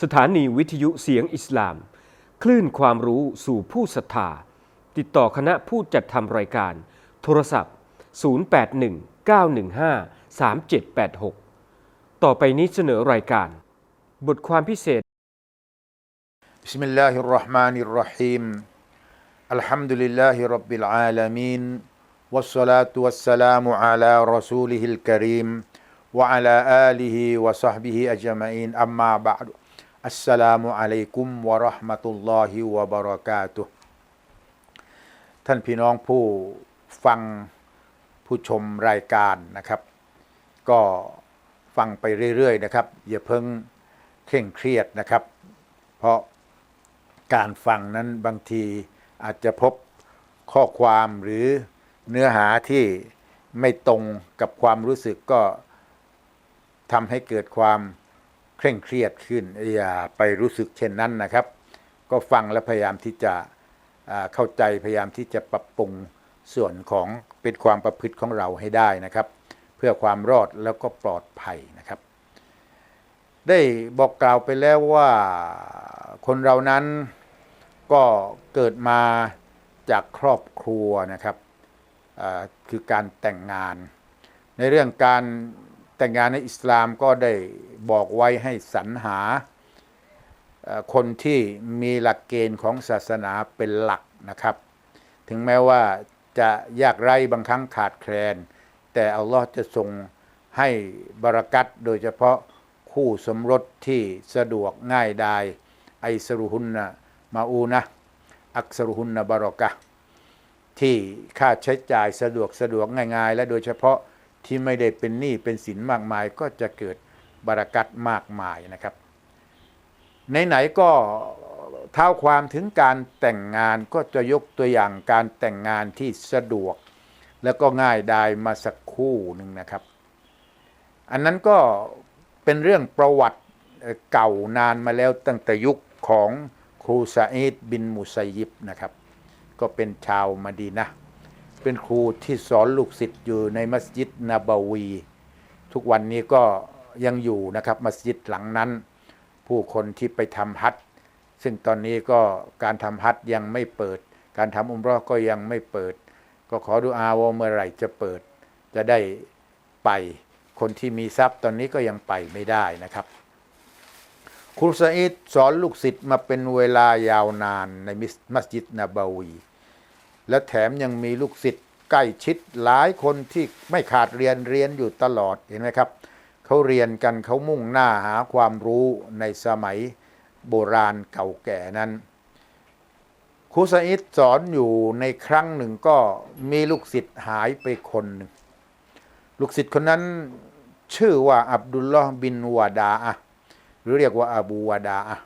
สถานีวิทยุเสียงอิสลาม คลื่นความรู้สู่ผู้ศรัทธา ติดต่อคณะผู้จัดทำรายการ โทรศัพท์ 081-915-3786 ต่อไปนี้เสนอรายการ บทความพิเศษ بسم الله الرحمن الرحيم الحمد لله رب العالمين والصلاة والسلام على رسوله الكريم وعلى آله وصحبه أجمعين أما بعد อัสสลามุอะลัยกุมวะราะห์มะตุลลอฮิวะบะเราะท่านพี่น้องผู้ฟังผู้ชมรายการนะครับ ก็ฟังไปเรื่อยๆนะครับ อย่าเพิ่งเคร่งเครียดนะครับ เพราะการฟังนั้นบางทีอาจจะพบข้อความหรือเนื้อหาที่ไม่ตรงกับความรู้สึกก็ทำให้เกิดความ เคร่งเครียดขึ้นอย่าไปรู้สึกเช่นนั้นนะครับ ก็ฟังและพยายามที่จะเข้าใจพยายามที่จะปรับปรุงส่วนของเป็นความประพฤติของเราให้ได้นะครับ เพื่อความรอดแล้วก็ปลอดภัยนะครับ ได้บอกกล่าวไปแล้วว่าคนเรานั้นก็เกิดมาจากครอบครัวนะครับคือการแต่งงาน ในเรื่องการ แต่งงานในอิสลามก็ได้บอกไว้ให้สรรหาคนที่มีหลักเกณฑ์ของศาสนาเป็นหลักนะครับ ถึงแม้ว่าจะยากไร้บางครั้งขาดแคลน แต่อัลลอฮ์จะทรงให้บารักัตโดยเฉพาะคู่สมรสที่สะดวกง่ายดายไอสรุหุนนะมาอูนะอักษรุหุนนะบารอกะที่ค่าใช้จ่ายสะดวกสะดวกง่าย ๆ และโดยเฉพาะ ที่ไม่ได้เป็นหนี้เป็นสินมากมายก็จะเกิดบารักัตมากมายนะครับไหนๆก็เท้าความถึงการแต่งงานก็จะยกตัวอย่างการแต่งงานที่สะดวก แล้วก็ง่ายดายมาสักคู่หนึ่งนะครับ อันนั้นก็เป็นเรื่องประวัติเก่านานมาแล้วตั้งแต่ยุคของครูซาอิดบินมุสัยยิบนะครับ ก็เป็นชาวมะดีนะ เป็นครูที่สอนลูกศิษย์อยู่ในมัสยิดนาบาวี ทุกวันนี้ก็ยังอยู่นะครับมัสยิดหลังนั้น ผู้คนที่ไปทำฮัจญ์ซึ่งตอนนี้ก็การทำฮัจญ์ยังไม่เปิด การทำอุมรอก็ยังไม่เปิด ก็ขอดูอาว่าเมื่อไหร่จะเปิด จะได้ไปคนที่มีทรัพย์ตอนนี้ก็ยังไปไม่ได้นะครับครูซาอิดสอนลูกศิษย์มาเป็นเวลายาวนานในมิสมัสยิดนาบาวี และแถมยังมีลูกศิษย์ใกล้ชิดหลายคนที่ไม่ขาดเรียนเรียนอยู่ตลอดเห็นไหมครับเขาเรียนกันเขามุ่งหน้าหาความรู้ในสมัยโบราณเก่าแก่นั้นครูซาอิดสอนอยู่ในครั้งหนึ่งก็มีลูกศิษย์หายไปคนหนึ่งลูกศิษย์คนนั้นชื่อว่าอับดุลลอฮ์บินวาดาอะหรือเรียกว่าอบูวาดาอะ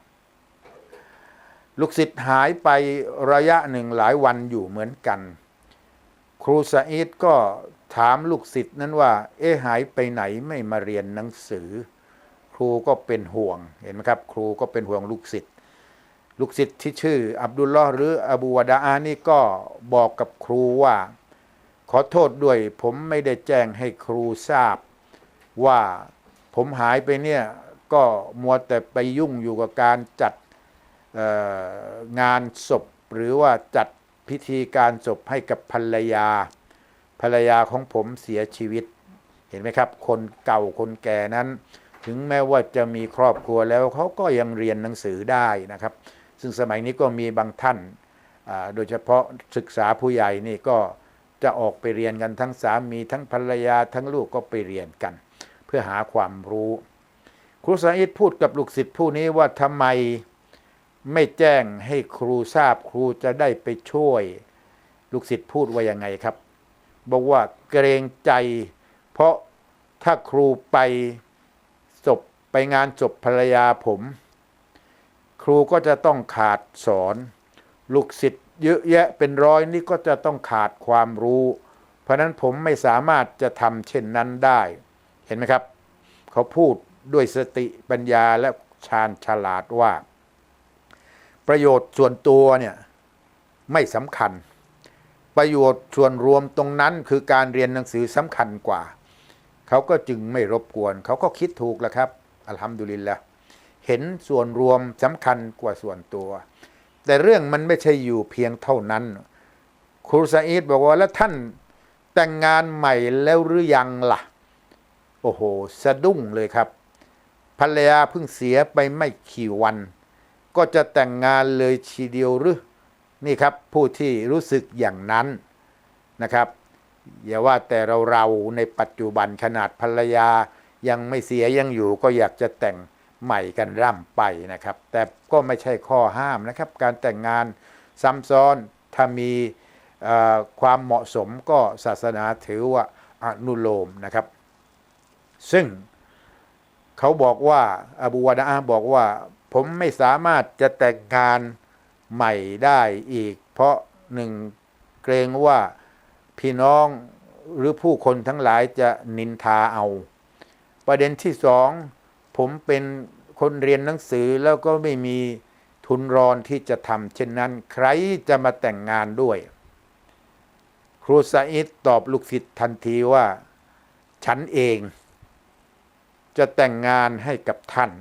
ลูกศิษย์หายไประยะหนึ่งหลายวันอยู่เหมือนกัน ครูซาอิดก็ถามลูกศิษย์นั้นว่า เอ๊หายไปไหนไม่มาเรียนหนังสือ ครูก็เป็นห่วงเห็นไหมครับ ครูก็เป็นห่วงลูกศิษย์ลูกศิษย์ที่ชื่อ อับดุลลอฮ์หรืออบูวดาอานี่ก็บอกกับครูว่า ขอโทษด้วยผมไม่ได้แจ้งให้ครูทราบ ว่าผมหายไปเนี่ยก็มัวแต่ไปยุ่งอยู่กับการจัด งานศพหรือว่าจัดพิธีการศพให้กับภรรยา ภรรยาของผมเสียชีวิต เห็นไหมครับ คนเก่าคนแก่นั้น ถึงแม้ว่าจะมีครอบครัวแล้วเขาก็ยังเรียนหนังสือได้นะครับ ซึ่งสมัยนี้ก็มีบางท่าน โดยเฉพาะศึกษาผู้ใหญ่นี่ก็จะออกไปเรียนกันทั้งสามีทั้งภรรยาทั้งลูกก็ไปเรียนกัน เพื่อหาความรู้ ครูสาอิดพูดกับลูกศิษย์ผู้นี้ว่าทำไม ไม่แจ้งให้ครูทราบครูจะได้ไปช่วย ลูกศิษย์พูดว่ายังไงครับ บอกว่าเกรงใจ เพราะถ้าครูไปศพไปงานศพภรรยาผม ครูก็จะต้องขาดสอน ลูกศิษย์เยอะแยะเป็นร้อยนี่ก็จะต้องขาดความรู้ เพราะฉะนั้นผมไม่สามารถจะทำเช่นนั้นได้ เห็นไหมครับ เขาพูดด้วยสติปัญญาและชาญฉลาดว่า ประโยชน์ส่วนตัวเนี่ยไม่สำคัญ ประโยชน์ส่วนรวมตรงนั้นคือการเรียนหนังสือสำคัญกว่า เขาก็จึงไม่รบกวน เขาก็คิดถูกแล้วครับ อัลฮัมดุลิลละเห็นส่วนรวมสำคัญกว่าส่วนตัว แต่เรื่องมันไม่ใช่อยู่เพียงเท่านั้น ครูซาอิดบอกว่าแล้วท่านแต่งงานใหม่แล้วหรือยังล่ะ โอ้โห สะดุ้งเลยครับภรรยาเพิ่งเสียไปไม่กี่วัน ก็จะแต่งงานเลยทีเดียวหรือนี่ครับผู้ที่รู้สึกอย่างนั้นนะครับ อย่าว่าแต่เราเราๆในปัจจุบันขนาดภรรยายังไม่เสียยังอยู่ก็อยากจะแต่งใหม่กันร่ำไปนะครับ แต่ก็ไม่ใช่ข้อห้ามนะครับ การแต่งงานซ้ำซ้อนถ้ามีความเหมาะสมก็ศาสนาถือว่าอนุโลมนะครับ ซึ่งเขาบอกว่าอบูวาดาอะบอกว่า ผมไม่สามารถจะแต่งงานใหม่ได้อีก เพราะหนึ่งเกรงว่าพี่น้องหรือผู้คนทั้งหลายจะนินทาเอา ประเด็นที่สองผมเป็นคนเรียนหนังสือแล้วก็ไม่มีทุนรอนที่จะทำเช่นนั้น ใครจะมาแต่งงานด้วย ครูซาอิดตอบลูกศิษย์ทันทีว่า ฉันเอง จะแต่งงานให้กับท่าน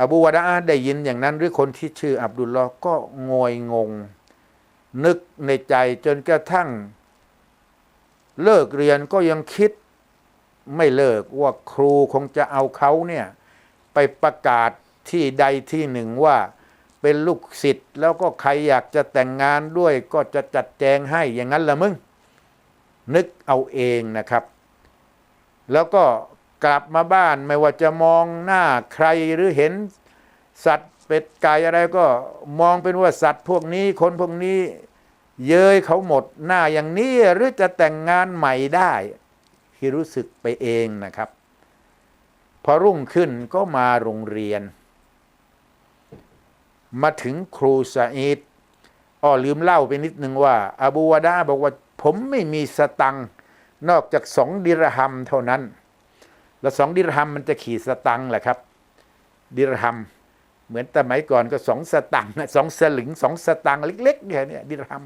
อบูวาดาได้ยินอย่างนั้นหรือคนที่ชื่ออับดุลลอฮ์ก็งอยงง นึกในใจจนกระทั่ง เลิกเรียนก็ยังคิดไม่เลิกว่าครูคงจะเอาเขาเนี่ย ไปประกาศที่ใดที่หนึ่งว่าเป็นลูกศิษย์แล้วก็ใครอยากจะแต่งงานด้วยก็จะจัดแจงให้อย่างนั้นละมึง นึกเอาเองนะครับ แล้วก็ กลับมาบ้านไม่ว่าจะมองหน้าใครหรือเห็นสัตว์เป็ดไก่อะไรก็มองเป็นว่าสัตว์พวกนี้คนพวกนี้ เย้ยเขาหมดหน้าอย่างนี้หรือจะแต่งงานใหม่ได้ที่รู้สึกไปเองนะครับ พอรุ่งขึ้นก็มาโรงเรียน มาถึงครูซาอิดอ้อลืมเล่าไปนิดนึงว่าอบูวาดาบอกว่าผมไม่มีสตังนอกจากสองดิรหัมเท่านั้น แล้วสองดิรหัมมันจะขี่สตังค์แหละครับ ดิรหัมเหมือนแต่สมัยก่อนก็สองสตังค์สองสลึงสองสตังค์เล็ก ๆ เนี่ยเนี่ยดิรหัม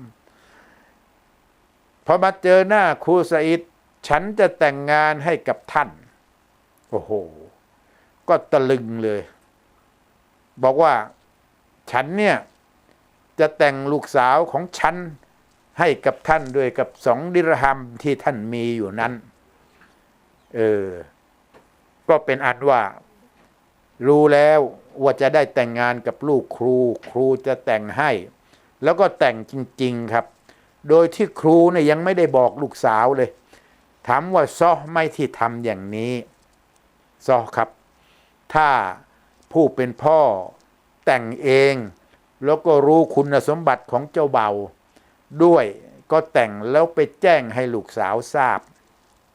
พอมาเจอหน้าครูซาอิดฉันจะแต่งงานให้กับท่าน โอ้โห ก็ตะลึงเลย บอกว่าฉันเนี่ย จะแต่งลูกสาวของฉันให้กับท่านด้วยกับสองดิรหัมที่ท่านมีอยู่นั้น เออ ก็เป็นอันว่า รู้แล้วว่าจะได้แต่งงานกับลูกครู ครูจะแต่งให้ แล้วก็แต่งจริง ๆครับ โดยที่ครูเนี่ยยังไม่ได้บอกลูกสาวเลยถามว่าซอไม่ที่ทำอย่างนี้ซอครับ ถ้าผู้เป็นพ่อแต่งเอง แล้วก็รู้คุณสมบัติของเจ้าเบาด้วยก็แต่งแล้วไปแจ้งให้ลูกสาวทราบ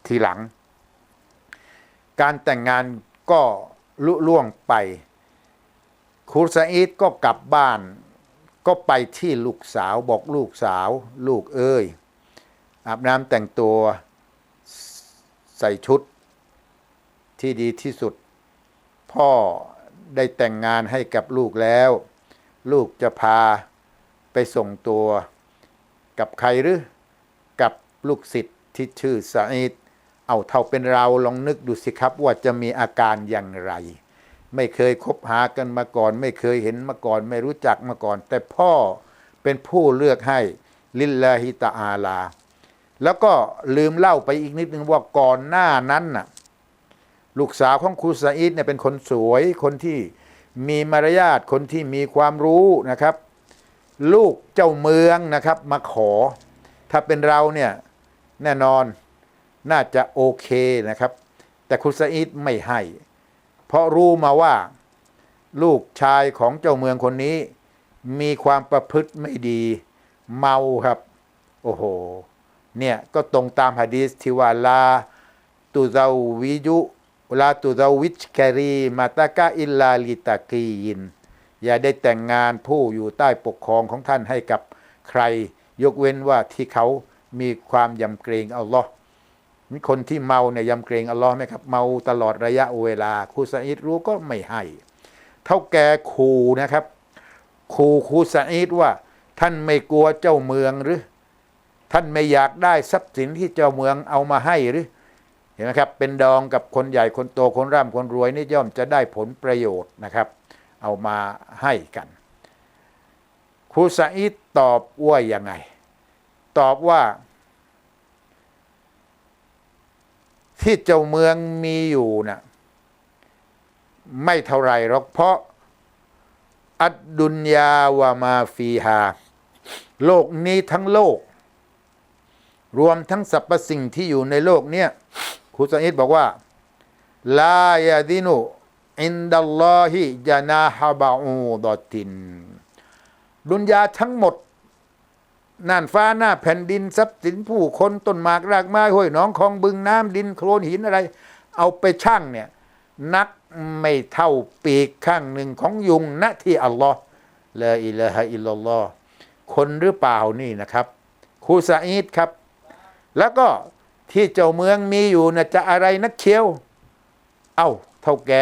ทีหลัง การแต่งงานก็ลุล่วงไปคุรูซาอิดก็กลับบ้าน ก็ไปที่ลูกสาวบอกลูกสาว ลูกเอ้ยอาบน้ำแต่งตัวใส่ชุดที่ดีที่สุด พ่อได้แต่งงานให้กับลูกแล้ว ลูกจะพาไปส่งตัว กับใครหรือ กับลูกศิษย์ที่ชื่อสาอิด เอาเท่าเป็นเราลองนึกดูสิครับว่าจะมีอาการอย่างไร ไม่เคยคบหากันมาก่อน ไม่เคยเห็นมาก่อน ไม่รู้จักมาก่อน แต่พ่อเป็นผู้เลือกให้ลิลลาฮิตาอาลา แล้วก็ลืมเล่าไปอีกนิดนึงว่าก่อนหน้านั้นน่ะลูกสาวของครูซาอิดเนี่ยเป็นคนสวยคนที่มีมารยาทคนที่มีความรู้นะครับ ลูกเจ้าเมืองนะครับมาขอ ถ้าเป็นเราเนี่ยแน่นอน น่าจะโอเคนะครับ แต่ครูซาอิดไม่ให้ เพราะรู้มาว่า ลูกชายของเจ้าเมืองคนนี้ มีความประพฤติไม่ดี เมาครับ โอ้โห เนี่ยก็ตรงตามหะดีษที่ว่าลาตุซาวิยุลาตุซาวิชแครีมาตากาอิลลาลิตากียิน อย่าได้แต่งงานผู้อยู่ใต้ปกครองของท่านให้กับใคร ยกเว้นว่าที่เขามีความยำเกรงอัลลอฮ์ มีคนที่เมาเนี่ยยำเกรงอัลลอฮ์ไหมครับ เมาตลอดระยะเวลาครูซาอิดรู้ก็ไม่ให้ เท่าแก่ครูนะครับครูครูซาอิดว่า ท่านไม่กลัวเจ้าเมืองหรือ ท่านไม่อยากได้ทรัพย์สินที่เจ้าเมืองเอามาให้หรือเห็นไหมครับ เป็นดองกับคนใหญ่คนโตคนร่ำคนรวยนี่ย่อมจะได้ผลประโยชน์นะครับ เอามาให้กันครูซาอิดตอบว่ายังไง ตอบว่า ที่เจ้าเมืองมีอยู่นะ่ะไม่เท่าไรหรอกเพราะอัดดุนยาวามาฟีฮาโลกนี้ทั้งโลก รวมทั้งสรรพสิ่งที่อยู่ในโลกเนี่ยครูซาอิดบอกว่าลายาดินุอินดัลลอฮิจานาฮาบาอูดอติน ดุนยาทั้งหมด น่านฟ้าหน้าแผ่นดินทรัพย์สินผู้คนต้นหมากรากไม้ห้วยหนองคลองบึงน้ำดินโคลนหินอะไร เอาไปช่างเนี่ยนักไม่เท่าปีกข้างหนึ่งของยุงณที่อัลลอฮ์ลาอิลาฮะอิลลัลลอฮ์คนหรือเปล่านี่นะครับคูซาอิดครับ แล้วก็ที่เจ้าเมืองมีอยู่นะจะอะไรนักเชียว เอ้าเท่าแก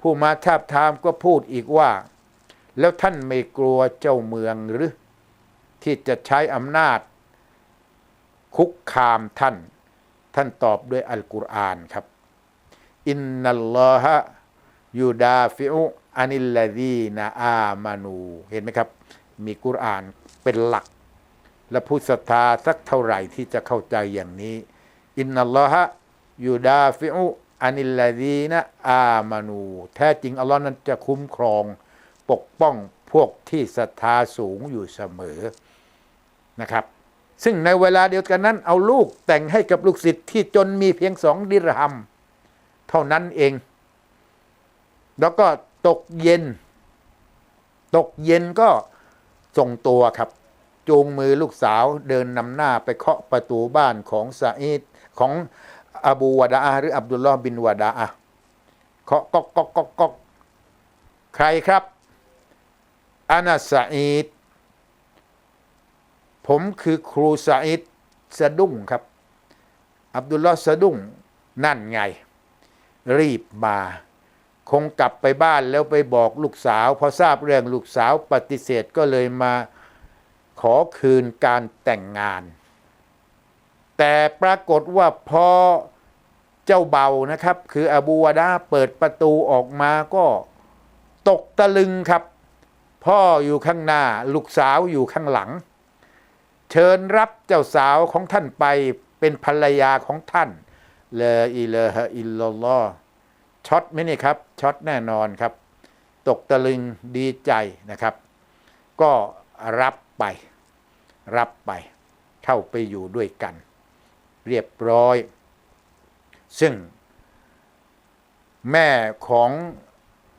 ผู้มาทาบทามก็พูดอีกว่า แล้วท่านไม่กลัวเจ้าเมืองหรือ ที่จะใช้อำนาจ คุกคามท่าน ท่านตอบด้วยอัลกุรอานครับ อินนัลลอฮะยูดาฟิอุอานิลลดีนาอามานูเห็นไหมครับ มีกุรอานเป็นหลัก และผู้ศรัทธาสักเท่าไหร่ที่จะเข้าใจอย่างนี้ อินนัลลอฮะยูดาฟิอุอานิลลดีนะอามานู แท้จริงอัลลอฮ์นั้นจะคุ้มครองปกป้องพวกที่ศรัทธาสูงอยู่เสมอ นะครับ ซึ่งในเวลาเดียวกันนั้นเอาลูกแต่งให้กับลูกศิษย์ที่จนมีเพียงสองดิรหัมเท่านั้นเอง แล้วก็ตกเย็น ตกเย็นก็ส่งตัวครับ จูงมือลูกสาวเดินนำหน้าไปเคาะประตูบ้านของซาอิดของอบูวาดาอะหรืออับดุลลอฮ์บินวาดาอะเคาะก๊อกก๊อกก๊อกก๊อกใครครับอานาซาอิด ผมคือครูซาอิดสะดุ้งครับ อับดุลลอฮ์สะดุ้งนั่นไง รีบมา คงกลับไปบ้านแล้วไปบอกลูกสาว พอทราบเรื่องลูกสาวปฏิเสธก็เลยมาขอคืนการแต่งงาน แต่ปรากฏว่าพอเจ้าเบานะครับ คืออบูวาดาเปิดประตูออกมาก็ตกตะลึงครับ พ่ออยู่ข้างหน้า ลูกสาวอยู่ข้างหลัง ชิญรับเจ้าสาวของท่านไปเป็นภรรยาของท่านเลอิเลฮอิลลัลลอช็อตไหมนี่ครับช็อตแน่นอนครับ ตกตะลึงดีใจนะครับ ก็รับไป รับไป เข้าไปอยู่ด้วยกัน เรียบร้อย ซึ่ง แม่ของ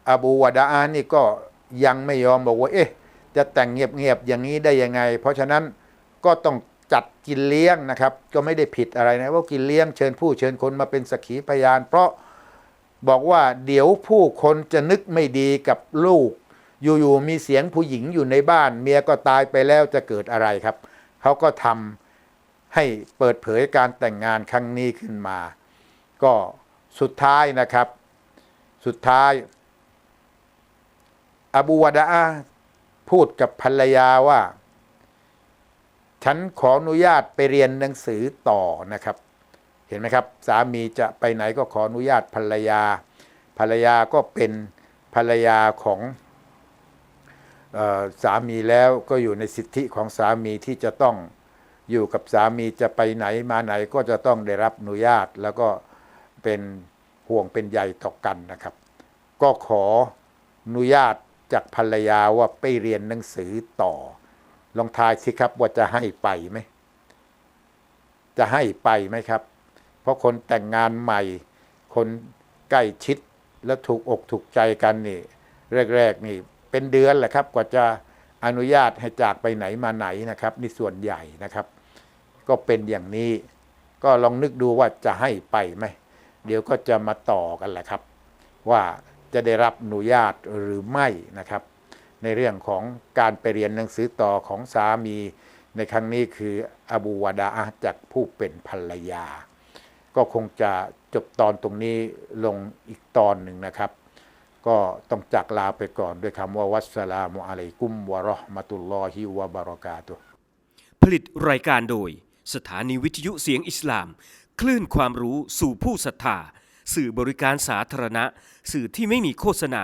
อบูวาดาอานี่ก็ยังไม่ยอมบอกว่า เอ๊ะ จะแต่งเงียบๆอย่างนี้ได้ยังไง เพราะฉะนั้น ก็ต้องจัดกินเลี้ยงนะครับ ก็ไม่ได้ผิดอะไรนะว่ากินเลี้ยงเชิญผู้เชิญคนมาเป็นสักขีพยาน เพราะบอกว่าเดี๋ยวผู้คนจะนึกไม่ดีกับลูก อยู่ๆมีเสียงผู้หญิงอยู่ในบ้าน เมียก็ตายไปแล้วจะเกิดอะไรครับเขาก็ทำให้เปิดเผยการแต่งงานครั้งนี้ขึ้นมา ก็สุดท้ายนะครับ สุดท้าย อบูวดาพูดกับภรรยาว่า ฉันขออนุญาตไปเรียนหนังสือต่อนะครับ เห็นไหมครับ สามีจะไปไหนก็ขออนุญาตภรรยา ภรรยาก็เป็นภรรยาของออสามีแล้วก็อยู่ในสิทธิของสามีที่จะต้องอยู่กับสามีจะไปไหนมาไหนก็จะต้องได้รับอนุญาต แล้วก็เป็นห่วงเป็นใยต่อกันนะครับ ก็ขออนุญาตจากภรรยาว่าไปเรียนหนังสือต่อ ลองทายสิครับว่าจะให้ไปไหม จะให้ไปไหมครับ เพราะคนแต่งงานใหม่ คนใกล้ชิดแล้วถูกอกถูกใจกันนี่ แรกๆนี่ เป็นเดือนแหละครับ กว่าจะอนุญาตให้จากไปไหนมาไหนนะครับนี่ส่วนใหญ่นะครับ ก็เป็นอย่างนี้ ก็ลองนึกดูว่าจะให้ไปไหมเดี๋ยวก็จะมาต่อกันแหละครับ ว่าจะได้รับอนุญาตหรือไม่นะครับ ในเรื่องของการไปเรียนหนังสือต่อของสามีในครั้งนี้คืออบูวาดาอะจากผู้เป็นภรรยา ก็คงจะจบตอนตรงนี้ลงอีกตอนหนึ่งนะครับ ก็ต้องจากลาไปก่อนด้วยคำว่าวัสสลามุอะลัยกุมวะราะห์มะตุลลอฮิวะบะเราะกาตุผลิตรายการโดย สถานีวิทยุเสียงอิสลาม คลื่นความรู้สู่ผู้ศรัทธาสื่อบริการสาธารณะ สื่อที่ไม่มีโฆษณา